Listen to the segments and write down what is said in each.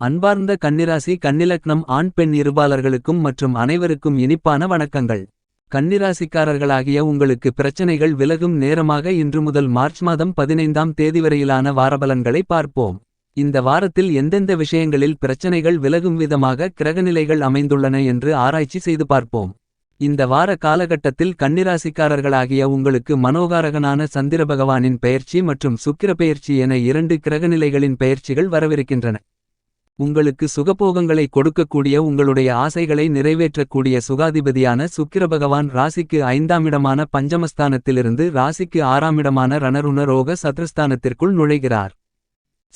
அன்பார்ந்த கன்னிராசி கன்னிலக்னம் ஆண் பெண் இருபாலர்களுக்கும் மற்றும் அனைவருக்கும் இனிப்பான வணக்கங்கள். கன்னிராசிக்காரர்களாகிய உங்களுக்கு பிரச்சனைகள் விலகும் நேரமாக இன்று முதல் மார்ச் மாதம் பதினைந்தாம் தேதி வரையிலான வாரபலன்களை பார்ப்போம். இந்த வாரத்தில் எந்தெந்த விஷயங்களில் பிரச்சனைகள் விலகும் விதமாக கிரகநிலைகள் அமைந்துள்ளன என்று ஆராய்ச்சி செய்து பார்ப்போம். இந்த வார காலகட்டத்தில் கன்னிராசிக்காரர்களாகிய உங்களுக்கு மனோகாரகனான சந்திர பகவானின் பெயர்ச்சி மற்றும் சுக்கிர பெயர்ச்சி என இரண்டு கிரகநிலைகளின் பெயர்ச்சிகள் வரவிருக்கின்றன. உங்களுக்கு சுகபோகங்களை கொடுக்கக்கூடிய உங்களுடைய ஆசைகளை நிறைவேற்றக்கூடிய சுகாதிபதியான சுக்கிரபகவான் ராசிக்கு ஐந்தாமிடமான பஞ்சமஸ்தானத்திலிருந்து ராசிக்கு ஆறாமிடமான ரணருணரோக சத்ருஸ்தானத்திற்குள் நுழைகிறார்.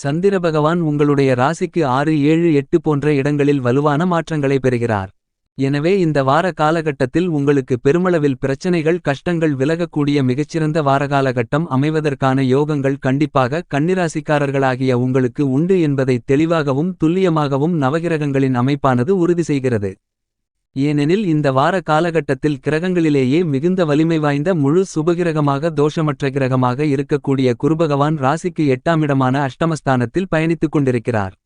சந்திரபகவான் உங்களுடைய ராசிக்கு ஆறு ஏழு எட்டு போன்ற இடங்களில் வலுவான மாற்றங்களை பெறுகிறார். எனவே இந்த வார காலகட்டத்தில் உங்களுக்கு பெருமளவில் பிரச்சனைகள் கஷ்டங்கள் விலகக்கூடிய மிகச்சிறந்த வாரகாலகட்டம் அமைவதற்கான யோகங்கள் கண்டிப்பாக கன்னிராசிக்காரர்களாகிய உங்களுக்கு உண்டு என்பதை தெளிவாகவும் துல்லியமாகவும் நவகிரகங்களின் அமைப்பானது உறுதி செய்கிறது. ஏனெனில் இந்த வார காலகட்டத்தில் கிரகங்களிலேயே மிகுந்த வலிமை வாய்ந்த முழு சுபகிரகமாக தோஷமற்ற கிரகமாக இருக்கக்கூடிய குருபகவான் ராசிக்கு எட்டாமிடமான அஷ்டமஸ்தானத்தில் பயணித்துக் கொண்டிருக்கிறார்.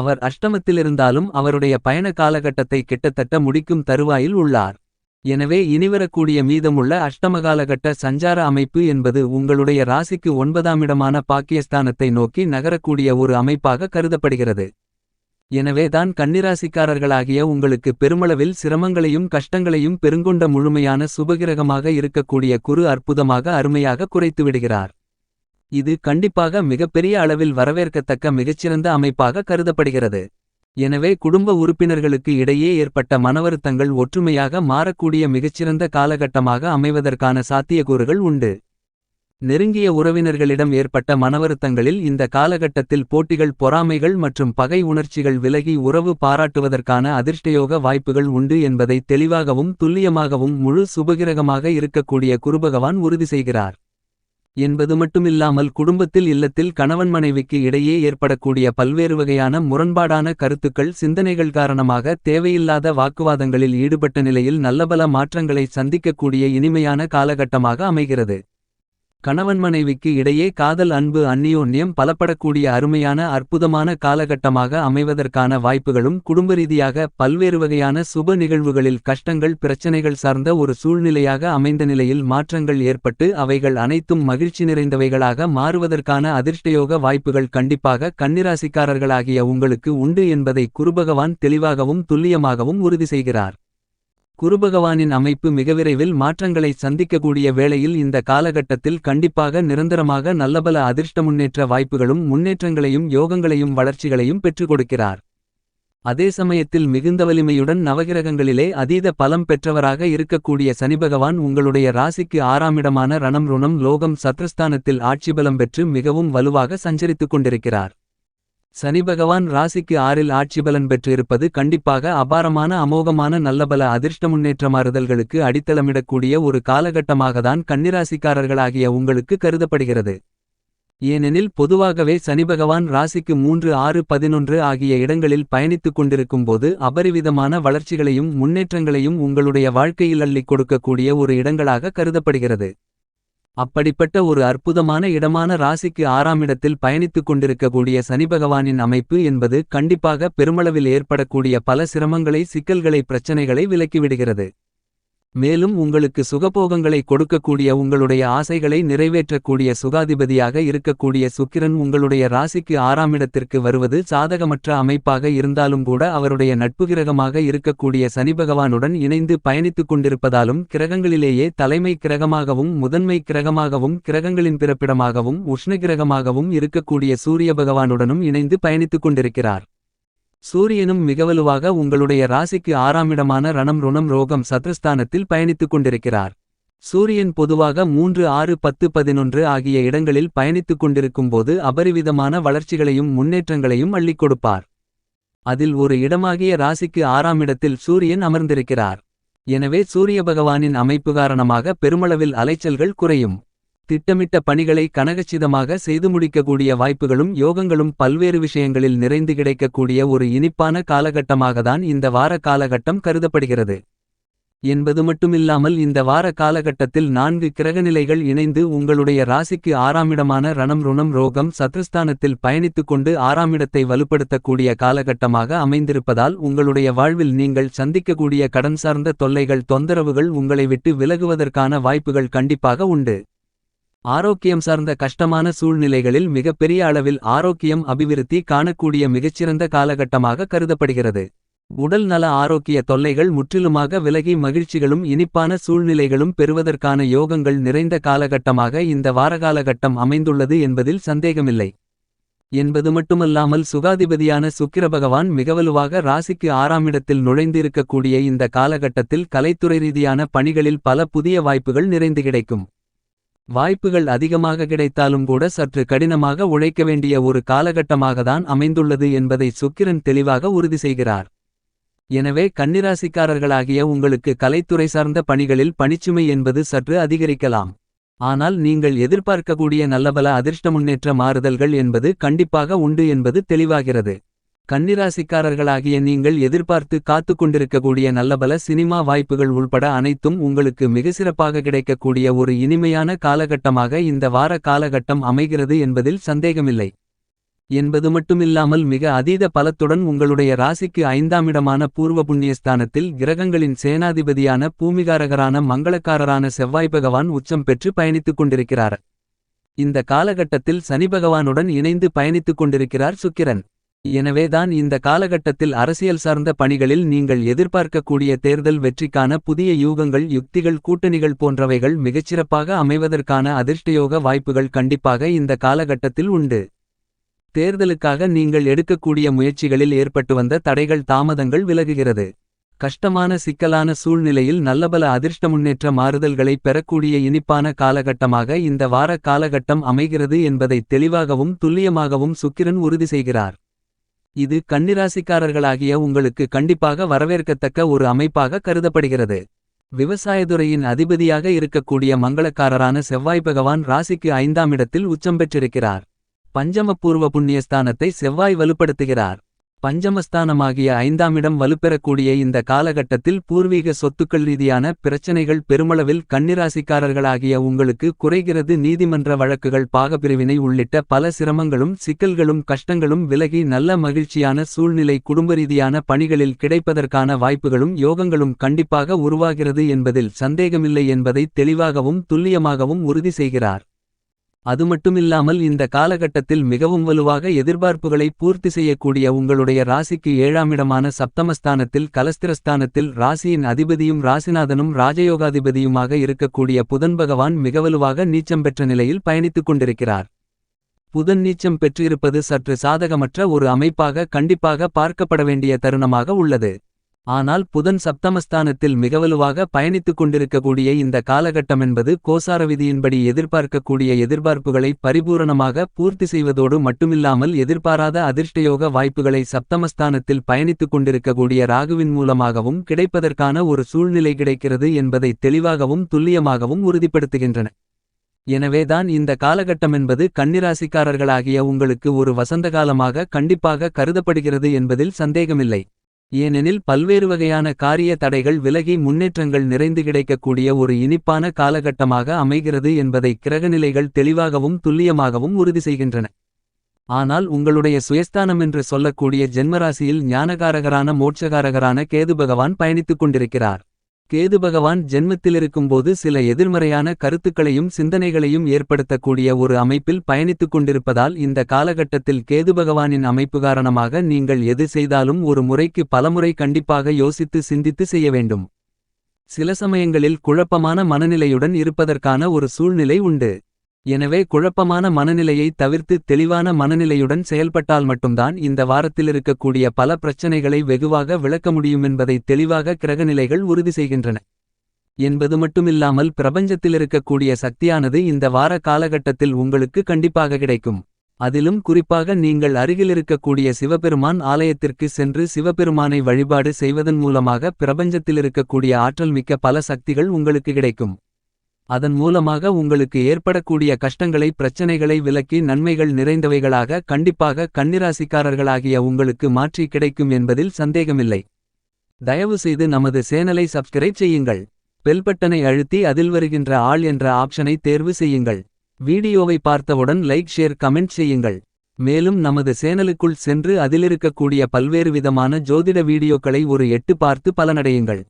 அவர் அஷ்டமத்திலிருந்தாலும் அவருடைய பயண காலகட்டத்தை கிட்டத்தட்ட முடிக்கும் தருவாயில் உள்ளார். எனவே இனிவரக்கூடிய மீதமுள்ள அஷ்டமகாலகட்ட சஞ்சார அமைப்பு என்பது உங்களுடைய ராசிக்கு ஒன்பதாமிடமான பாக்கியஸ்தானத்தை நோக்கி நகரக்கூடிய ஒரு அமைப்பாக கருதப்படுகிறது. எனவே தான் கன்னிராசிக்காரர்களாகிய உங்களுக்கு பெருமளவில் சிரமங்களையும் கஷ்டங்களையும் பெருங்கொண்ட முழுமையான சுபகிரகமாக இருக்கக்கூடிய குரு அற்புதமாக அருமையாக குறைத்துவிடுகிறார். இது கண்டிப்பாக மிகப்பெரிய அளவில் வரவேற்கத்தக்க மிகச்சிறந்த அமைப்பாக கருதப்படுகிறது. எனவே குடும்ப உறுப்பினர்களுக்கு இடையே ஏற்பட்ட மனவருத்தங்கள் ஒற்றுமையாக மாறக்கூடிய மிகச்சிறந்த காலகட்டமாக அமைவதற்கான சாத்தியக்கூறுகள் உண்டு. நெருங்கிய உறவினர்களிடம் ஏற்பட்ட மனவருத்தங்களில் இந்த காலகட்டத்தில் போட்டிகள் பொறாமைகள் மற்றும் பகை உணர்ச்சிகள் விலகி உறவு பாராட்டுவதற்கான அதிர்ஷ்டயோக வாய்ப்புகள் உண்டு என்பதை தெளிவாகவும் துல்லியமாகவும் முழு சுபகிரகமாக இருக்கக்கூடிய குருபகவான் உறுதி செய்கிறார். என்பது மட்டுமில்லாமல் குடும்பத்தில் இல்லத்தில் கணவன் மனைவிக்கு இடையே ஏற்படக்கூடிய பல்வேறு வகையான முரண்பாடான கருத்துக்கள் சிந்தனைகள் காரணமாக தேவையில்லாத வாக்குவாதங்களில் ஈடுபட்ட நிலையில் நல்லபல மாற்றங்களை சந்திக்கக்கூடிய இனிமையான காலகட்டமாக அமைகிறது. கணவன் மனைவிக்கு இடையே காதல் அன்பு அந்நியோன்யம் பலப்படக்கூடிய அருமையான அற்புதமான காலகட்டமாக அமைவதற்கான வாய்ப்புகளும் குடும்பரீதியாக பல்வேறு வகையான சுப நிகழ்வுகளில் கஷ்டங்கள் பிரச்சனைகள் சார்ந்த ஒரு சூழ்நிலையாக அமைந்த நிலையில் மாற்றங்கள் ஏற்பட்டு அவைகள் அனைத்தும் மகிழ்ச்சி நிறைந்தவைகளாக மாறுவதற்கான அதிர்ஷ்டயோக வாய்ப்புகள் கண்டிப்பாக கன்னிராசிக்காரர்களாகிய உங்களுக்கு உண்டு என்பதை குருபகவான் தெளிவாகவும் துல்லியமாகவும் உறுதி செய்கிறார். குருபகவானின் அமைப்பு மிக விரைவில் மாற்றங்களை சந்திக்கக்கூடிய வேளையில் இந்த காலகட்டத்தில் கண்டிப்பாக நிரந்தரமாக நல்லபல அதிர்ஷ்ட முன்னேற்ற வாய்ப்புகளும் முன்னேற்றங்களையும் யோகங்களையும் வளர்ச்சிகளையும் பெற்றுக் கொடுக்கிறார். அதே சமயத்தில் மிகுந்த வலிமையுடன் நவகிரகங்களிலே அதீத பலம் பெற்றவராக இருக்கக்கூடிய சனிபகவான் உங்களுடைய ராசிக்கு ஆறாமிடமான ரணம் ருணம் லோகம் சத்ரஸ்தானத்தில் ஆட்சிபலம் பெற்று மிகவும் வலுவாக சஞ்சரித்துக் கொண்டிருக்கிறார். சனி பகவான் ராசிக்கு ஆறில் ஆட்சிபலன் பலன் பெற்றிருப்பது கண்டிப்பாக அபாரமான அமோகமான நல்லபல அதிர்ஷ்ட முன்னேற்ற மாறுதல்களுக்கு அடித்தளமிடக்கூடிய ஒரு காலகட்டமாகத்தான் கன்னிராசிக்காரர்களாகிய உங்களுக்கு கருதப்படுகிறது. ஏனெனில் பொதுவாகவே சனிபகவான் ராசிக்கு மூன்று ஆறு பதினொன்று ஆகிய இடங்களில் பயணித்துக் கொண்டிருக்கும்போது அபரிவிதமான வளர்ச்சிகளையும் முன்னேற்றங்களையும் உங்களுடைய வாழ்க்கையில் அள்ளிக் கொடுக்கக்கூடிய ஒரு இடங்களாக கருதப்படுகிறது. அப்படிப்பட்ட ஒரு அற்புதமான இடமான ராசிக்கு ஆறாமிடத்தில் பயணித்துக் கொண்டிருக்கக்கூடிய சனிபகவானின் அமைப்பு என்பது கண்டிப்பாக பெருமளவில் ஏற்படக்கூடிய பல சிரமங்களை சிக்கல்களை பிரச்சனைகளை விலக்கிவிடுகிறது. மேலும் உங்களுக்கு சுகபோகங்களை கொடுக்கக்கூடிய உங்களுடைய ஆசைகளை நிறைவேற்றக்கூடிய சுகாதிபதியாக இருக்கக்கூடிய சுக்கிரன் உங்களுடைய ராசிக்கு ஆறாமிடத்திற்கு வருவது சாதகமற்ற அமைப்பாக இருந்தாலும் கூட அவருடைய நட்புகிரகமாக இருக்கக்கூடிய சனிபகவானுடன் இணைந்து பயணித்துக் கொண்டிருப்பதாலும் கிரகங்களிலேயே தலைமை கிரகமாகவும் முதன்மை கிரகமாகவும் கிரகங்களின் பிறப்பிடமாகவும் உஷ்ணகிரகமாகவும் இருக்கக்கூடிய சூரிய பகவானுடனும் இணைந்து பயணித்துக் கொண்டிருக்கிறார். சூரியனும் மிகவலுவாக உங்களுடைய ராசிக்கு ஆறாமிடமான ரணம் ருணம் ரோகம் சத்ருஸ்தானத்தில் பயணித்துக் கொண்டிருக்கிறார். சூரியன் பொதுவாக மூன்று ஆறு பத்து பதினொன்று ஆகிய இடங்களில் பயணித்துக் கொண்டிருக்கும்போது அபரிவிதமான வளர்ச்சிகளையும் முன்னேற்றங்களையும் அள்ளிக் கொடுப்பார். அதில் ஒரு இடமாகிய ராசிக்கு ஆறாமிடத்தில் சூரியன் அமர்ந்திருக்கிறார். எனவே சூரிய பகவானின் அமைப்பு காரணமாக பெருமளவில் அலைச்சல்கள் குறையும். திட்டமிட்ட பணிகளை கனகச்சிதமாக செய்து முடிக்கக்கூடிய வாய்ப்புகளும் யோகங்களும் பல்வேறு விஷயங்களில் நிறைந்து கிடைக்கக்கூடிய ஒரு இனிப்பான காலகட்டமாகத்தான் இந்த வார காலகட்டம் கருதப்படுகிறது. என்பது மட்டுமில்லாமல் இந்த வார காலகட்டத்தில் நான்கு கிரகநிலைகள் இணைந்து உங்களுடைய ராசிக்கு ஆறாமிடமான ரணம் ருணம் ரோகம் சத்ருஸ்தானத்தில் பயணித்துக் கொண்டு ஆறாமிடத்தை வலுப்படுத்தக்கூடிய காலகட்டமாக அமைந்திருப்பதால் உங்களுடைய வாழ்வில் நீங்கள் சந்திக்கக்கூடிய கடன் சார்ந்த தொல்லைகள் தொந்தரவுகள் உங்களை விட்டு விலகுவதற்கான வாய்ப்புகள் கண்டிப்பாக உண்டு ஆரோக்கியம் சார்ந்த கஷ்டமான சூழ்நிலைகளில் மிகப்பெரிய அளவில் ஆரோக்கியம் அபிவிருத்தி காணக்கூடிய மிகச்சிறந்த காலகட்டமாக கருதப்படுகிறது. உடல் நல ஆரோக்கிய தொல்லைகள் முற்றிலுமாக விலகி மகிழ்ச்சிகளும் இனிப்பான சூழ்நிலைகளும் பெறுவதற்கான யோகங்கள் நிறைந்த காலகட்டமாக இந்த வாரகாலகட்டம் அமைந்துள்ளது என்பதில் சந்தேகமில்லை. என்பது மட்டுமல்லாமல் சுகாதிபதியான சுக்கிர பகவான் மிகவலுவாக ராசிக்கு ஆறாமிடத்தில் நுழைந்திருக்கக்கூடிய இந்த காலகட்டத்தில் கலைத்துறை ரீதியான பணிகளில் பல புதிய வாய்ப்புகள் நிறைந்து கிடைக்கும். வாய்ப்புகள் அதிகமாக கிடைத்தாலும் கூட சற்று கடினமாக உழைக்க வேண்டிய ஒரு காலகட்டமாகத்தான் அமைந்துள்ளது என்பதை சுக்கிரன் தெளிவாக உறுதி செய்கிறார். எனவே கன்னிராசிக்காரர்களாகிய உங்களுக்கு கலைத்துறை சார்ந்த பணிகளில் பணிச்சுமை என்பது சற்று அதிகரிக்கலாம். ஆனால் நீங்கள் எதிர்பார்க்கக்கூடிய நல்லபல அதிர்ஷ்ட முன்னேற்ற மாறுதல்கள் என்பது கண்டிப்பாக உண்டு என்பது தெளிவாகிறது. கன்னிராசிக்காரர்களாகிய நீங்கள் எதிர்பார்த்து காத்து கொண்டிருக்கக்கூடிய நல்லபல சினிமா வாய்ப்புகள் உள்பட அனைத்தும் உங்களுக்கு மிக சிறப்பாக கிடைக்கக்கூடிய ஒரு இனிமையான காலகட்டமாக இந்த வார காலகட்டம் அமைகிறது என்பதில் சந்தேகமில்லை. என்பது மட்டுமில்லாமல் மிக அதீத பலத்துடன் உங்களுடைய ராசிக்கு ஐந்தாமிடமான பூர்வ புண்ணியஸ்தானத்தில் கிரகங்களின் சேனாதிபதியான பூமிகாரகரான மங்களக்காரரான செவ்வாய் பகவான் உச்சம் பெற்று பயணித்துக் கொண்டிருக்கிறார். இந்த காலகட்டத்தில் சனி பகவானுடன் இணைந்து பயணித்துக் கொண்டிருக்கிறார் சுக்கிரன். எனவேதான் இந்த காலகட்டத்தில் அரசியல் சார்ந்த பணிகளில் நீங்கள் எதிர்பார்க்கக்கூடிய தேர்தல் வெற்றிக்கான புதிய யூகங்கள் யுக்திகள் கூட்டணிகள் போன்றவைகள் மிகச்சிறப்பாக அமைவதற்கான அதிர்ஷ்டயோக வாய்ப்புகள் கண்டிப்பாக இந்த காலகட்டத்தில் உண்டு. தேர்தலுக்காக நீங்கள் எடுக்கக்கூடிய முயற்சிகளில் ஏற்பட்டு வந்த தடைகள் தாமதங்கள் விலகுகிறது. கஷ்டமான சிக்கலான சூழ்நிலையில் நல்லபல அதிர்ஷ்ட முன்னேற்ற மாறுதல்களை பெறக்கூடிய இனிப்பான காலகட்டமாக இந்த வார காலகட்டம் அமைகிறது என்பதை தெளிவாகவும் துல்லியமாகவும் சுக்கிரன் உறுதி செய்கிறார். இது கன்னிராசிக்காரர்களாகிய உங்களுக்கு கண்டிப்பாக வரவேற்கத்தக்க ஒரு அமைப்பாக கருதப்படுகிறது. விவசாயத்துறையின் அதிபதியாக இருக்கக்கூடிய மங்களக்காரரான செவ்வாய் பகவான் ராசிக்கு ஐந்தாம் இடத்தில் உச்சம் பெற்றிருக்கிறார். பஞ்சமபூர்வ புண்ணியஸ்தானத்தை செவ்வாய் வலுப்படுத்துகிறார். பஞ்சமஸ்தானமாகிய ஐந்தாமிடம் வலுப்பெறக்கூடிய இந்த காலகட்டத்தில் பூர்வீக சொத்துக்கள் ரீதியான பிரச்சனைகள் பெருமளவில் கன்னிராசிக்காரர்களாகிய உங்களுக்கு குறைகிறது. நீதிமன்ற வழக்குகள் பாகப்பிரிவினை உள்ளிட்ட பல சிரமங்களும் சிக்கல்களும் கஷ்டங்களும் விலகி நல்ல மகிழ்ச்சியான சூழ்நிலை குடும்ப ரீதியான பணிகளில் கிடைப்பதற்கான வாய்ப்புகளும் யோகங்களும் கண்டிப்பாக உருவாகிறது என்பதில் சந்தேகமில்லை என்பதை தெளிவாகவும் துல்லியமாகவும் உறுதி செய்கிறார். அது மட்டுமில்லாமல் இந்த காலகட்டத்தில் மிகவும் வலுவாக எதிர்பார்ப்புகளை பூர்த்தி செய்யக்கூடிய உங்களுடைய ராசிக்கு ஏழாமிடமான சப்தமஸ்தானத்தில் கலஸ்திரஸ்தானத்தில் ராசியின் அதிபதியும் ராசிநாதனும் ராஜயோகாதிபதியுமாக இருக்கக்கூடிய புதன் பகவான் மிகவலுவாக நீச்சம் பெற்ற நிலையில் பயணித்துக் கொண்டிருக்கிறார். புதன் நீச்சம் பெற்றிருப்பது சற்று சாதகமற்ற ஒரு அமைப்பாக கண்டிப்பாக பார்க்கப்பட வேண்டிய தருணமாக உள்ளது. ஆனால் புதன் சப்தமஸ்தானத்தில் மிகவலுவாக பயணித்துக் கொண்டிருக்கக்கூடிய இந்த காலகட்டமென்பது கோசார விதியின்படி எதிர்பார்க்கக்கூடிய எதிர்பார்ப்புகளை பரிபூரணமாக பூர்த்தி செய்வதோடு மட்டுமில்லாமல் எதிர்பாராத அதிர்ஷ்டயோக வாய்ப்புகளை சப்தமஸ்தானத்தில் பயணித்துக் கொண்டிருக்கக்கூடிய ராகுவின் மூலமாகவும் கிடைப்பதற்கான ஒரு சூழ்நிலை கிடைக்கிறது என்பதை தெளிவாகவும் துல்லியமாகவும் உறுதிப்படுத்துகின்றன. எனவேதான் இந்த காலகட்டமென்பது கன்னிராசிக்காரர்களாகிய உங்களுக்கு ஒரு வசந்தகாலமாக கண்டிப்பாக கருதப்படுகிறது என்பதில் சந்தேகமில்லை. ஏனெனில் பல்வேறு வகையான காரிய தடைகள் விலகி முன்னேற்றங்கள் நிறைந்து கிடைக்கக்கூடிய ஒரு இனிப்பான காலகட்டமாக அமைகிறது என்பதை கிரகநிலைகள் தெளிவாகவும் துல்லியமாகவும் உறுதி செய்கின்றன. ஆனால் உங்களுடைய சுயஸ்தானம் என்று சொல்லக்கூடிய ஜென்மராசியில் ஞானகாரகரான மோட்சகாரகரான கேது பகவான் பயணித்துக் கொண்டிருக்கிறார். கேது பகவான் ஜென்மத்திலிருக்கும்போது சில எதிர்மறையான கருத்துக்களையும் சிந்தனைகளையும் ஏற்படுத்தக்கூடிய ஒரு அமைப்பில் பயணித்துக் கொண்டிருப்பதால் இந்த காலகட்டத்தில் கேது பகவானின் அமைப்பு காரணமாக நீங்கள் எது செய்தாலும் ஒரு முறைக்கு பலமுறை கண்டிப்பாக யோசித்து சிந்தித்து செய்ய வேண்டும். சில சமயங்களில் குழப்பமான மனநிலையுடன் இருப்பதற்கான ஒரு சூழ்நிலை உண்டு. எனவே குழப்பமான மனநிலையை தவிர்த்து தெளிவான மனநிலையுடன் செயல்பட்டால் மட்டும்தான் இந்த வாரத்திலிருக்கக்கூடிய பல பிரச்சனைகளை வெகுவாக விளக்க முடியும் என்பதை தெளிவாக கிரகநிலைகள் உறுதி செய்கின்றன. என்பது மட்டுமில்லாமல் பிரபஞ்சத்திலிருக்கக்கூடிய சக்தியானது இந்த வார காலகட்டத்தில் உங்களுக்கு கண்டிப்பாக கிடைக்கும். அதிலும் குறிப்பாக நீங்கள் அருகிலிருக்கக்கூடிய சிவபெருமான் ஆலயத்திற்கு சென்று சிவபெருமானை வழிபாடு செய்வதன் மூலமாக பிரபஞ்சத்திலிருக்கக்கூடிய ஆற்றல் மிக்க பல சக்திகள் உங்களுக்கு கிடைக்கும். அதன் மூலமாக உங்களுக்கு ஏற்படக்கூடிய கஷ்டங்களை பிரச்சனைகளை விலக்கி நன்மைகள் நிறைந்தவைகளாக கண்டிப்பாக கன்னிராசிக்காரர்களாகிய உங்களுக்கு மாற்றி கிடைக்கும் என்பதில் சந்தேகமில்லை. தயவு செய்து நமது சேனலை சப்ஸ்கிரைப் செய்யுங்கள். பெல்பட்டனை அழுத்தி அதில் வருகின்ற ஆள் என்ற ஆப்ஷனை தேர்வு செய்யுங்கள். வீடியோவை பார்த்தவுடன் லைக் ஷேர் கமெண்ட் செய்யுங்கள். மேலும் நமது சேனலுக்குள் சென்று அதிலிருக்கக்கூடிய பல்வேறு விதமான ஜோதிட வீடியோக்களை ஒரு எட்டு பார்த்து பலனடையுங்கள்.